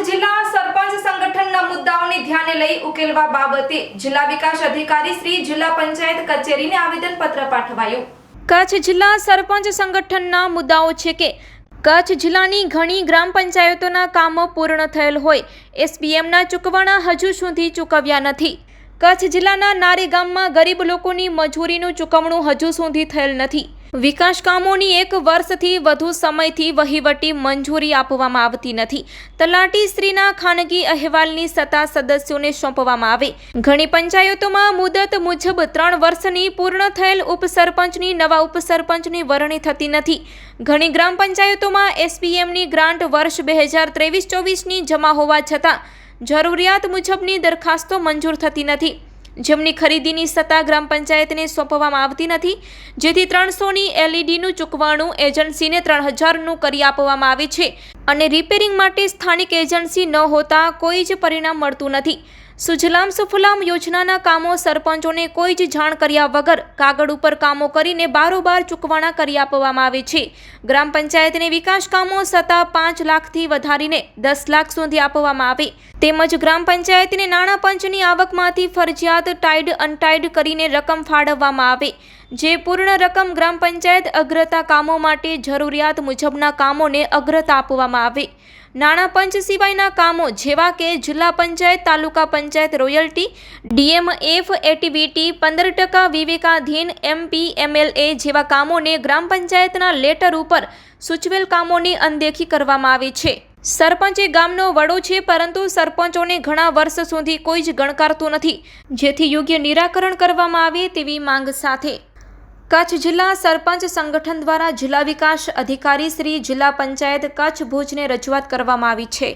તેમજ જિલ્લા સરપંચ સંગઠનના મુદ્દાઓને ધ્યાને લઈ ઉકેલવા બાબતે જિલ્લા વિકાસ અધિકારી શ્રી જિલ્લા પંચાયત કચેરીને આવેદન પત્ર પાઠવાયું. કચ્છ જિલ્લા સરપંચ સંગઠનના મુદ્દાઓ છે કે કચ્છ જિલ્લાની ઘણી ગ્રામ પંચાયતોના કામો પૂર્ણ થયેલ હોય, એસબીએમના ચૂકવણા હજુ સુધી ચૂકવ્યા નથી. કચ્છ જિલ્લાના નારી ગામમાં ગરીબ લોકોની મજૂરીનું ચૂકવણું હજુ સુધી થયેલ નથી. વિકાસ કામોની એક વર્ષથી વધુ સમયથી વહીવટી મંજૂરી આપવામાં આવતી નથી. તલાટી શ્રીના ખાનગી અહેવાલની સત્તા સદસ્યોને સોંપવામાં આવે. ઘણી પંચાયતોમાં મુદત મુજબ ત્રણ વર્ષની પૂર્ણ થયેલ ઉપસરપંચની નવા ઉપસરપંચની વરણી થતી નથી. ઘણી ગ્રામ પંચાયતોમાં એસપીએમની ગ્રાન્ટ વર્ષ બે હજાર ત્રેવીસ ચોવીસની જમા હોવા છતાં જરૂરિયાત મુજબની દરખાસ્તો મંજૂર થતી નથી. જેમની ખરીદીની સત્તા ગ્રામ પંચાયતને સોંપવામાં આવતી નથી. જેથી ત્રણસોની એલઈડીનું ચૂકવણું એજન્સીને ત્રણ હજારનું કરી આપવામાં આવે છે. અને રિપેરિંગ માટે સ્થાનિક એજન્સી ન હોતા કોઈ જ પરિણામ મળતું નથી. સુજલામ સુફલામ યોજનાના કામો સરપંચોને કોઈ જ જાણ કર્યા વગર કાગળ ઉપર કામો કરીને બારોબાર ચૂકવણા કરી આપવામાં આવે છે. ગ્રામ પંચાયતને વિકાસ કામો સત્તા પાંચ લાખથી વધારીને દસ લાખ સુધી આપવામાં આવે. તેમજ ગ્રામ પંચાયતને નાણાં પંચની આવકમાંથી ફરજિયાત ટાઈડ અનટાઈડ કરીને રકમ ફાળવવામાં આવે. જે પૂર્ણ રકમ ગ્રામ પંચાયત અગ્રતા કામો માટે જરૂરિયાત મુજબના કામોને અગ્રતા આપવામાં આવે. નાણાં પંચ સિવાયના કામો જેવા કે જિલ્લા panchayat, taluka panchayat, royalty, DMF, ATVT, પંદર ટકા વિવેકાધીન, એમપી, એમએલએ જેવા કામોને ગ્રામ પંચાયતના લેટર ઉપર સૂચવેલ કામોની અનદેખી કરવામાં આવે છે. સરપંચ એ ગામનો વડો છે, પરંતુ સરપંચોને ઘણા વર્ષ સુધી કોઈ જ ગણકારતું નથી. જેથી યોગ્ય નિરાકરણ કરવામાં આવે તેવી માંગ સાથે કચ્છ જિલ્લા સરપંચ સંગઠન દ્વારા જિલ્લા વિકાસ અધિકારી શ્રી જિલ્લા પંચાયત કચ્છ ભુજને રજૂઆત કરવામાં આવી છે.